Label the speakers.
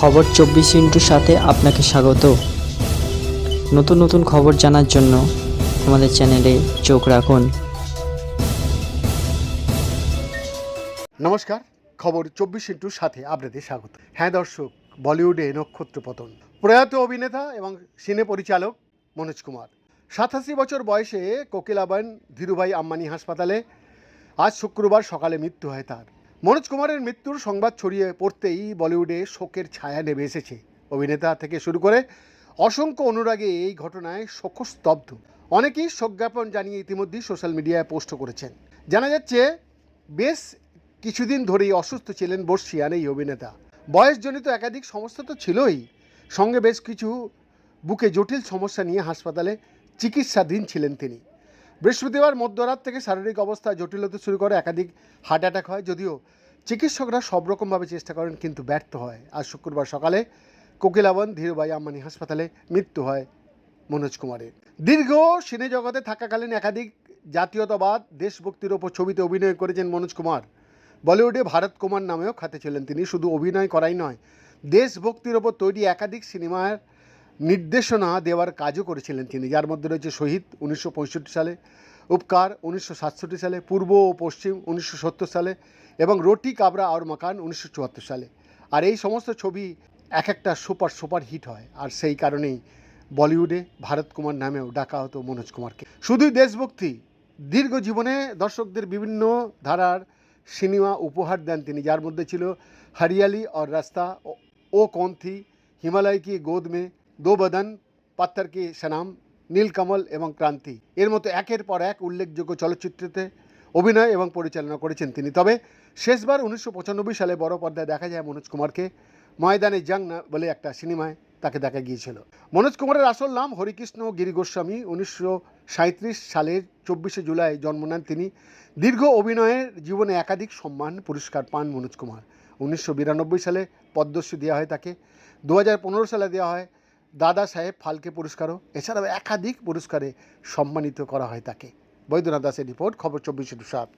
Speaker 1: খবর চব্বিশ ইন্টুর সাথে আপনাকে স্বাগত। নতুন নতুন খবর জানার জন্য আমাদের চ্যানেলে চোখ রাখুন।
Speaker 2: নমস্কার, খবর চব্বিশ ইন্টুর সাথে আপনাদের স্বাগত। হ্যাঁ দর্শক, বলিউডে নক্ষত্র পতন প্রয়াত অভিনেতা এবং সিনে পরিচালক মনোজ কুমার। সাতাশি বছর বয়সে কোকিলাবান ধীরুভাই আম্বানি হাসপাতালে আজ শুক্রবার সকালে মৃত্যু হয় তার। মনোজ কুমারের মৃত্যুর সংবাদ ছড়িয়ে পড়তেই বলিউডে শোকের ছায়া নেমে এসেছে। অভিনেতা থেকে শুরু করে অসংখ্য অনুরাগে এই ঘটনায় শোকস্তব্ধ। অনেকেই শোক জ্ঞাপন জানিয়ে ইতিমধ্যেই সোশ্যাল মিডিয়ায় পোস্ট করেছেন। জানা যাচ্ছে, বেশ কিছুদিন ধরেই অসুস্থ ছিলেন বর্ষিয়ান এই অভিনেতা। বয়সজনিত একাধিক সমস্যা তো ছিলই। সঙ্গে বেশ কিছু বুকে জটিল সমস্যা নিয়ে হাসপাতালে চিকিৎসাধীন ছিলেন তিনি। বৃহস্পতিবার মধ্যরাত থেকে শারীরিক অবস্থা জটিল হতে শুরু করে, একাধিক হার্ট অ্যাটাক হয়। যদিও চিকিৎসকরা সব রকমভাবে চেষ্টা করেন, কিন্তু ব্যর্থ হয়। আজ শুক্রবার সকালে কোকিলাবন ধীরুভাই আম্বানি হাসপাতালে মৃত্যু হয় মনোজ কুমারের। দীর্ঘ সিনে জগতে থাকাকালীন একাধিক জাতীয়তাবাদ দেশভক্তির ওপর ছবিতে অভিনয় করেছেন মনোজ কুমার। বলিউডে ভারত কুমার নামেও খ্যাতি ছিলেন তিনি। শুধু অভিনয় করাই নয়, দেশভক্তির ওপর তৈরি একাধিক সিনেমার নির্দেশনা দেওয়ার কাজও করেছিলেন তিনি। যার মধ্যে রয়েছে শহীদ উনিশশো পঁয়ষট্টি সালে, উপকার উনিশশো সাতষট্টি সালে, পূর্ব ও পশ্চিম উনিশশো সত্তর সালে এবং রোটি কাবরা আর মাকান উনিশশো চুয়াত্তর সালে। আর এই সমস্ত ছবি এক একটা সুপার সুপার হিট হয়। আর সেই কারণেই বলিউডে ভারত কুমার নামেও ডাকা হতো মনোজ কুমারকে। শুধুই দেশভক্তি, দীর্ঘ জীবনে দর্শকদের বিভিন্ন ধারার সিনেমা উপহার দেন তিনি। যার মধ্যে ছিল হরিয়ালি, অর রাস্তা, ও কন্থি হিমালয় কি গোদমে দো বদন পাত্থর কি সনাম, নীলকমল এবং ক্রান্তি। এর মতো একের পর এক উল্লেখযোগ্য চলচ্চিত্রতে অভিনয় এবং পরিচালনা করেছেন তিনি। তবে শেষবার উনিশশো পঁচানব্বই সালে বড় পর্দায় দেখা যায় মনোজ কুমারকে। ময়দানে জাং না বলে একটা সিনেমায় তাকে দেখা গিয়েছিল। মনোজ কুমারের আসল নাম হরিকৃষ্ণ গিরি গোস্বামী উনিশশো সালের চব্বিশে জুলাই জন্ম নেন তিনি। দীর্ঘ অভিনয়ের জীবনে একাধিক সম্মান পুরস্কার পান মনোজ কুমার। উনিশশো বিরানব্বই সালে পদ্মশ্রী দেওয়া হয় তাকে। দু হাজার পনেরো সালে দেওয়া হয় দাদা সাহেব ফালকে পুরস্কারও, এছাড়াও একাধিক পুরস্কারে সম্মানিত করা হয় তাকে। বৈদ্যনাথ দাসের রিপোর্ট, খবর চব্বিশে সাত।